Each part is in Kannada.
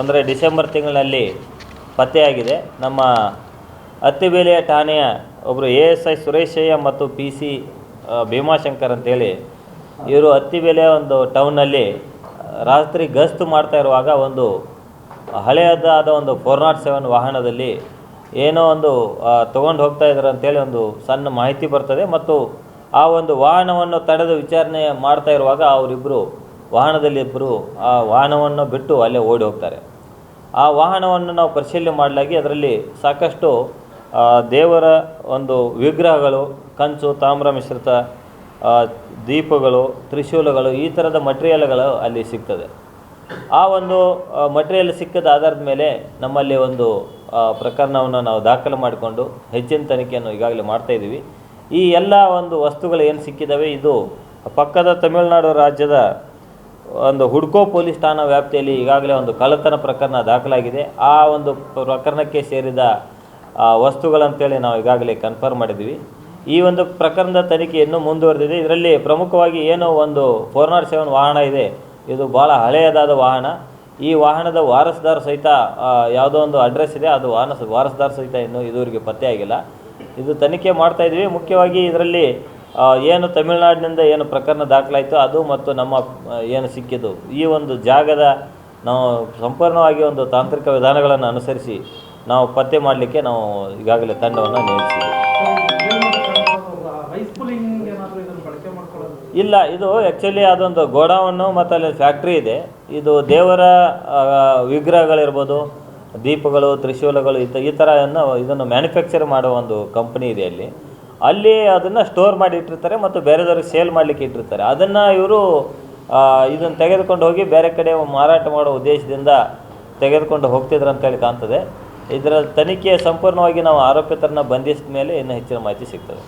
ಅಂದರೆ ಡಿಸೆಂಬರ್ ತಿಂಗಳಿನಲ್ಲಿ ಪತ್ತೆಯಾಗಿದೆ. ನಮ್ಮ ಅತ್ತಿಬೇಲೆಯ ಠಾಣೆಯ ಒಬ್ಬರು ಎ ಎಸ್ ಐ ಸುರೇಶಯ್ಯ ಮತ್ತು ಪಿ ಸಿ ಭೀಮಾಶಂಕರ್ ಅಂತೇಳಿ, ಇವರು ಅತ್ತಿಬೇಲೆಯ ಒಂದು ಟೌನ್ನಲ್ಲಿ ರಾತ್ರಿ ಗಸ್ತು ಮಾಡ್ತಾ ಇರುವಾಗ ಒಂದು ಹಳೆಯದಾದ ಒಂದು ಫೋರ್ ನಾಟ್ ಸೆವೆನ್ ವಾಹನದಲ್ಲಿ ಏನೋ ಒಂದು ತೊಗೊಂಡು ಹೋಗ್ತಾ ಇದ್ದಾರೆ ಅಂತೇಳಿ ಒಂದು ಸಣ್ಣ ಮಾಹಿತಿ ಬರ್ತದೆ. ಮತ್ತು ಆ ಒಂದು ವಾಹನವನ್ನು ತಡೆದು ವಿಚಾರಣೆ ಮಾಡ್ತಾ ಇರುವಾಗ ಅವರಿಬ್ಬರು ವಾಹನದಲ್ಲಿ ಇಬ್ಬರು ಆ ವಾಹನವನ್ನು ಬಿಟ್ಟು ಅಲ್ಲೇ ಓಡಿ ಹೋಗ್ತಾರೆ. ಆ ವಾಹನವನ್ನು ನಾವು ಪರಿಶೀಲನೆ ಮಾಡಲಾಗಿ ಅದರಲ್ಲಿ ಸಾಕಷ್ಟು ದೇವರ ಒಂದು ವಿಗ್ರಹಗಳು, ಕಂಚು, ತಾಮ್ರ ಮಿಶ್ರಿತ ದೀಪಗಳು, ತ್ರಿಶೂಲಗಳು ಈ ಥರದ ಮಟೀರಿಯಲ್ಗಳು ಅಲ್ಲಿ ಸಿಗ್ತದೆ. ಆ ಒಂದು ಮಟೀರಿಯಲ್ ಸಿಕ್ಕದ ಆಧಾರದ ಮೇಲೆ ನಮ್ಮಲ್ಲಿ ಒಂದು ಪ್ರಕರಣವನ್ನು ನಾವು ದಾಖಲು ಮಾಡಿಕೊಂಡು ಹೆಚ್ಚಿನ ತನಿಖೆಯನ್ನು ಈಗಾಗಲೇ ಮಾಡ್ತಾ ಇದ್ದೀವಿ. ಈ ಎಲ್ಲ ಒಂದು ವಸ್ತುಗಳು ಏನು ಸಿಕ್ಕಿದ್ದಾವೆ? ಇದು ಪಕ್ಕದ ತಮಿಳುನಾಡು ರಾಜ್ಯದ ಒಂದು ಹುಡ್ಕೋ ಪೊಲೀಸ್ ಠಾಣಾ ವ್ಯಾಪ್ತಿಯಲ್ಲಿ ಈಗಾಗಲೇ ಒಂದು ಕಳ್ಳತನ ಪ್ರಕರಣ ದಾಖಲಾಗಿದೆ. ಆ ಒಂದು ಪ್ರಕರಣಕ್ಕೆ ಸೇರಿದ ವಸ್ತುಗಳಂತೇಳಿ ನಾವು ಈಗಾಗಲೇ ಕನ್ಫರ್ಮ್ ಮಾಡಿದ್ವಿ ಈ ಒಂದು ಪ್ರಕರಣದ ತನಿಖೆಯನ್ನು ಮುಂದುವರೆದಿದೆ. ಇದರಲ್ಲಿ ಪ್ರಮುಖವಾಗಿ ಏನೋ ಒಂದು ಫೋರ್ ನಾಟ್ ಸೆವೆನ್ ವಾಹನ ಇದೆ. ಇದು ಭಾಳ ಹಳೆಯದಾದ ವಾಹನ. ಈ ವಾಹನದ ವಾರಸುದಾರ ಸಹಿತ ಯಾವುದೋ ಒಂದು ಅಡ್ರೆಸ್ ಇದೆ. ಅದು ವಾಹನ ವಾರಸುದಾರ ಸಹಿತ ಇನ್ನೂ ಇದುವರೆಗೆ ಪತ್ತೆಯಾಗಿಲ್ಲ ಇದು ತನಿಖೆ ಮಾಡ್ತಾ ಮುಖ್ಯವಾಗಿ ಇದರಲ್ಲಿ ಏನು ತಮಿಳ್ನಾಡಿನಿಂದ ಏನು ಪ್ರಕರಣ ದಾಖಲಾಯಿತು ಅದು ಮತ್ತು ನಮ್ಮ ಏನು ಸಿಕ್ಕಿದ್ದು, ಈ ಒಂದು ಜಾಗದ ನಾವು ಸಂಪೂರ್ಣವಾಗಿ ಒಂದು ತಾಂತ್ರಿಕ ವಿಧಾನಗಳನ್ನು ಅನುಸರಿಸಿ ನಾವು ಪತ್ತೆ ಮಾಡಲಿಕ್ಕೆ ನಾವು ಈಗಾಗಲೇ ತಂಡವನ್ನು ನೇಮಿಸಿದ್ದೀವಿ. ಇಲ್ಲ, ಇದು ಆ್ಯಕ್ಚುಲಿ ಅದೊಂದು ಗೋಡಾವನ್ನು ಮತ್ತು ಅಲ್ಲಿ ಫ್ಯಾಕ್ಟ್ರಿ ಇದೆ. ಇದು ದೇವರ ವಿಗ್ರಹಗಳಿರ್ಬೋದು, ದೀಪಗಳು, ತ್ರಿಶೂಲಗಳು, ಈ ಥರ ಇದನ್ನು ಮ್ಯಾನುಫ್ಯಾಕ್ಚರ್ ಮಾಡೋ ಒಂದು ಕಂಪ್ನಿ ಇದೆ ಅಲ್ಲಿ. ಅಲ್ಲಿ ಅದನ್ನು ಸ್ಟೋರ್ ಮಾಡಿ ಇಟ್ಟಿರ್ತಾರೆ ಮತ್ತು ಬೇರೆದವ್ರಿಗೆ ಸೇಲ್ ಮಾಡಲಿಕ್ಕೆ ಇಟ್ಟಿರ್ತಾರೆ. ಅದನ್ನು ಇವರು ಇದನ್ನು ತೆಗೆದುಕೊಂಡು ಹೋಗಿ ಬೇರೆ ಕಡೆ ಮಾರಾಟ ಮಾಡೋ ಉದ್ದೇಶದಿಂದ ತೆಗೆದುಕೊಂಡು ಹೋಗ್ತಿದ್ರು ಅಂತೇಳಿ ಕಾಣ್ತದೆ. ಇದರ ತನಿಖೆ ಸಂಪೂರ್ಣವಾಗಿ ನಾವು ಆರೋಪಿತರನ್ನ ಬಂಧಿಸಿದ ಮೇಲೆ ಇನ್ನೂ ಹೆಚ್ಚಿನ ಮಾಹಿತಿ ಸಿಗ್ತದೆ.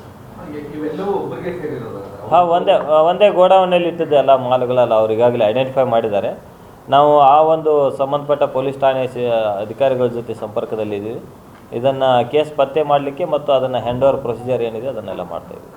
ಹಾಂ ಒಂದೇ ಒಂದೇ ಗೋಡೌನಲ್ಲಿ ಇಟ್ಟಿದ್ದೆ ಎಲ್ಲ ಮಾಲುಗಳೆಲ್ಲ ಅವ್ರು ಈಗಾಗಲೇ ಐಡೆಂಟಿಫೈ ಮಾಡಿದ್ದಾರೆ. ನಾವು ಆ ಒಂದು ಸಂಬಂಧಪಟ್ಟ ಪೊಲೀಸ್ ಠಾಣೆ ಅಧಿಕಾರಿಗಳ ಜೊತೆ ಸಂಪರ್ಕದಲ್ಲಿದ್ದೀವಿ. ಇದನ್ನು ಕೇಸ್ ಪತ್ತೆ ಮಾಡಲಿಕ್ಕೆ ಮತ್ತು ಅದನ್ನು ಹ್ಯಾಂಡ್ ಓವರ್ ಪ್ರೊಸೀಜರ್ ಏನಿದೆ ಅದನ್ನೆಲ್ಲ ಮಾಡ್ತಾಯಿದ್ದೀವಿ